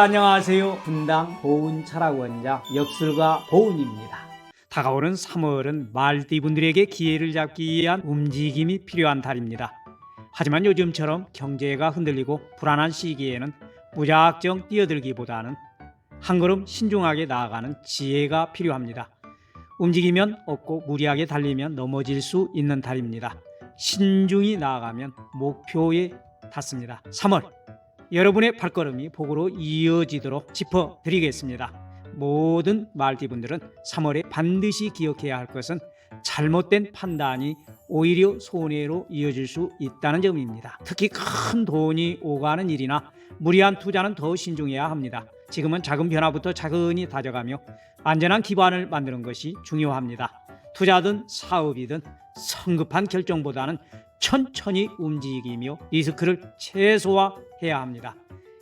안녕하세요. 분당 보은 철학원장 역술가 보은입니다. 다가오는 3월은 말띠분들에게 기회를 잡기 위한 움직임이 필요한 달입니다. 하지만 요즘처럼 경제가 흔들리고 불안한 시기에는 무작정 뛰어들기보다는 한 걸음 신중하게 나아가는 지혜가 필요합니다. 움직이면 없고 무리하게 달리면 넘어질 수 있는 달입니다. 신중히 나아가면 목표에 닿습니다. 3월 여러분의 발걸음이 복으로 이어지도록 짚어드리겠습니다. 모든 말띠분들은 3월에 반드시 기억해야 할 것은 잘못된 판단이 오히려 손해로 이어질 수 있다는 점입니다. 특히 큰 돈이 오가는 일이나 무리한 투자는 더 신중해야 합니다. 지금은 작은 변화부터 차근히 다져가며 안전한 기반을 만드는 것이 중요합니다. 투자든 사업이든 성급한 결정보다는 천천히 움직이며 리스크를 최소화해야 합니다.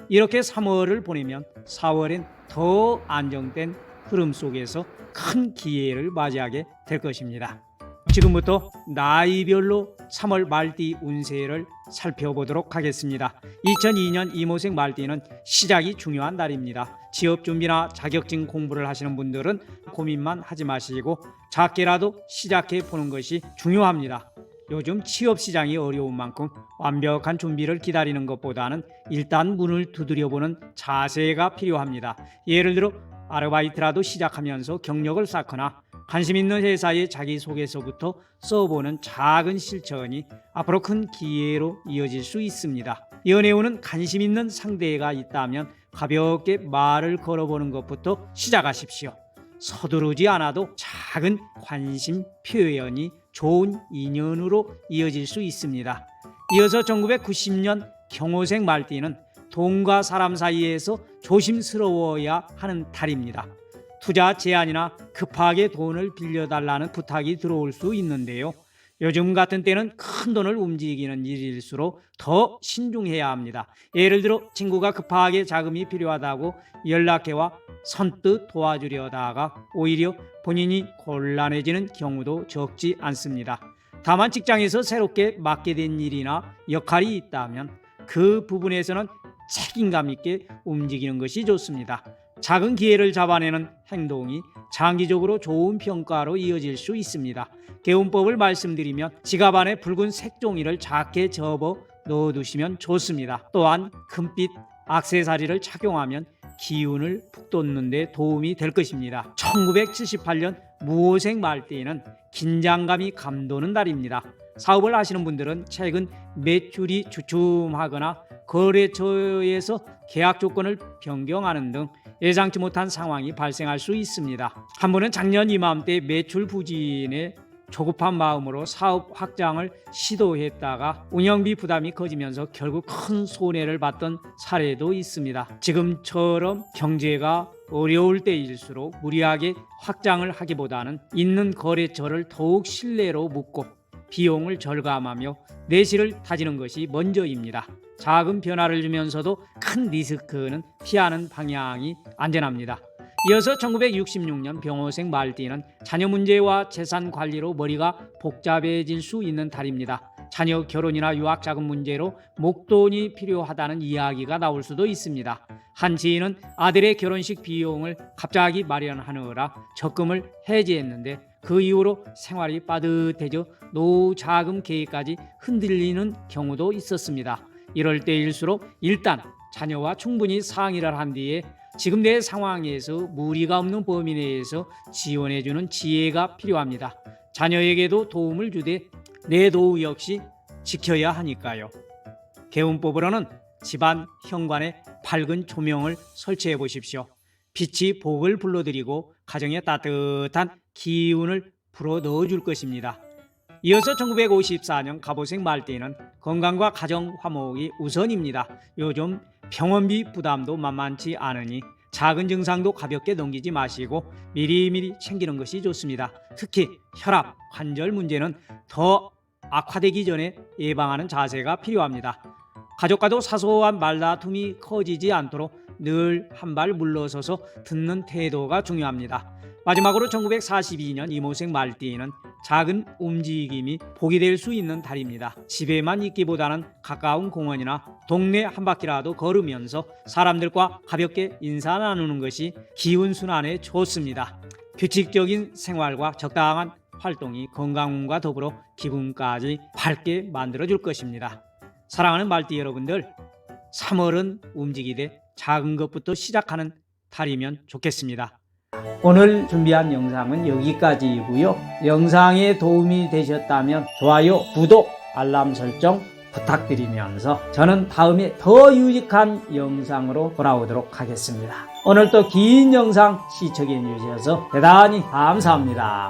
이렇게 3월을 보내면 4월엔 더 안정된 흐름 속에서 큰 기회를 맞이하게 될 것입니다. 지금부터 나이별로 3월 말띠 운세를 살펴보도록 하겠습니다. 2002년 이모생 말띠는 시작이 중요한 달입니다. 취업 준비나 자격증 공부를 하시는 분들은 고민만 하지 마시고 작게라도 시작해 보는 것이 중요합니다. 요즘 취업 시장이 어려운 만큼 완벽한 준비를 기다리는 것보다는 일단 문을 두드려보는 자세가 필요합니다. 예를 들어 아르바이트라도 시작하면서 경력을 쌓거나 관심 있는 회사의 자기소개서부터 써보는 작은 실천이 앞으로 큰 기회로 이어질 수 있습니다. 연애운은 관심 있는 상대가 있다면 가볍게 말을 걸어보는 것부터 시작하십시오. 서두르지 않아도 작은 관심 표현이 좋은 인연으로 이어질 수 있습니다. 이어서 1990년 경호생 말띠는 돈과 사람 사이에서 조심스러워야 하는 달입니다. 투자 제안이나 급하게 돈을 빌려달라는 부탁이 들어올 수 있는데요. 요즘 같은 때는 큰 돈을 움직이는 일일수록 더 신중해야 합니다. 예를 들어 친구가 급하게 자금이 필요하다고 연락해와 선뜻 도와주려다가 오히려 본인이 곤란해지는 경우도 적지 않습니다. 다만 직장에서 새롭게 맡게 된 일이나 역할이 있다면 그 부분에서는 책임감 있게 움직이는 것이 좋습니다. 작은 기회를 잡아내는 행동이 장기적으로 좋은 평가로 이어질 수 있습니다. 개운법을 말씀드리면 지갑 안에 붉은 색종이를 작게 접어 넣어두시면 좋습니다. 또한 금빛 악세사리를 착용하면 기운을 북돋는 데 도움이 될 것입니다. 1978년 무호생 말띠에는 긴장감이 감도는 달입니다. 사업을 하시는 분들은 최근 매출이 주춤하거나 거래처에서 계약 조건을 변경하는 등 예상치 못한 상황이 발생할 수 있습니다. 한 분은 작년 이맘때 매출 부진에 조급한 마음으로 사업 확장을 시도했다가 운영비 부담이 커지면서 결국 큰 손해를 봤던 사례도 있습니다. 지금처럼 경제가 어려울 때일수록 무리하게 확장을 하기보다는 있는 거래처를 더욱 신뢰로 묶고 비용을 절감하며 내실을 다지는 것이 먼저입니다. 작은 변화를 주면서도 큰 리스크는 피하는 방향이 안전합니다. 이어서 1966년 병호생 말띠는 자녀 문제와 재산 관리로 머리가 복잡해질 수 있는 달입니다. 자녀 결혼이나 유학 자금 문제로 목돈이 필요하다는 이야기가 나올 수도 있습니다. 한 지인은 아들의 결혼식 비용을 갑자기 마련하느라 적금을 해지했는데 그 이후로 생활이 빠듯해져 노후 자금 계획까지 흔들리는 경우도 있었습니다. 이럴 때일수록 일단 자녀와 충분히 상의를 한 뒤에 지금 내 상황에서 무리가 없는 범위 내에서 지원해주는 지혜가 필요합니다. 자녀에게도 도움을 주되 내 노후 역시 지켜야 하니까요. 개운법으로는 집안 현관에 밝은 조명을 설치해 보십시오. 빛이 복을 불러들이고 가정에 따뜻한 기운을 불어 넣어줄 것입니다. 이어서 1954년 갑오생 말띠는 건강과 가정 화목이 우선입니다. 요즘 병원비 부담도 만만치 않으니 작은 증상도 가볍게 넘기지 마시고 미리미리 챙기는 것이 좋습니다. 특히 혈압, 관절 문제는 더 악화되기 전에 예방하는 자세가 필요합니다. 가족과도 사소한 말다툼이 커지지 않도록 늘 한 발 물러서서 듣는 태도가 중요합니다. 마지막으로 1942년 이모생 말띠에는 작은 움직임이 복이 될 수 있는 달입니다. 집에만 있기보다는 가까운 공원이나 동네 한 바퀴라도 걸으면서 사람들과 가볍게 인사 나누는 것이 기운 순환에 좋습니다. 규칙적인 생활과 적당한 활동이 건강과 더불어 기분까지 밝게 만들어 줄 것입니다. 사랑하는 말띠 여러분들, 3월은 움직이되 작은 것부터 시작하는 달이면 좋겠습니다. 오늘 준비한 영상은 여기까지이고요. 영상에 도움이 되셨다면 좋아요, 구독, 알람 설정 부탁드리면서 저는 다음에 더 유익한 영상으로 돌아오도록 하겠습니다. 오늘도 긴 영상 시청해 주셔서 대단히 감사합니다.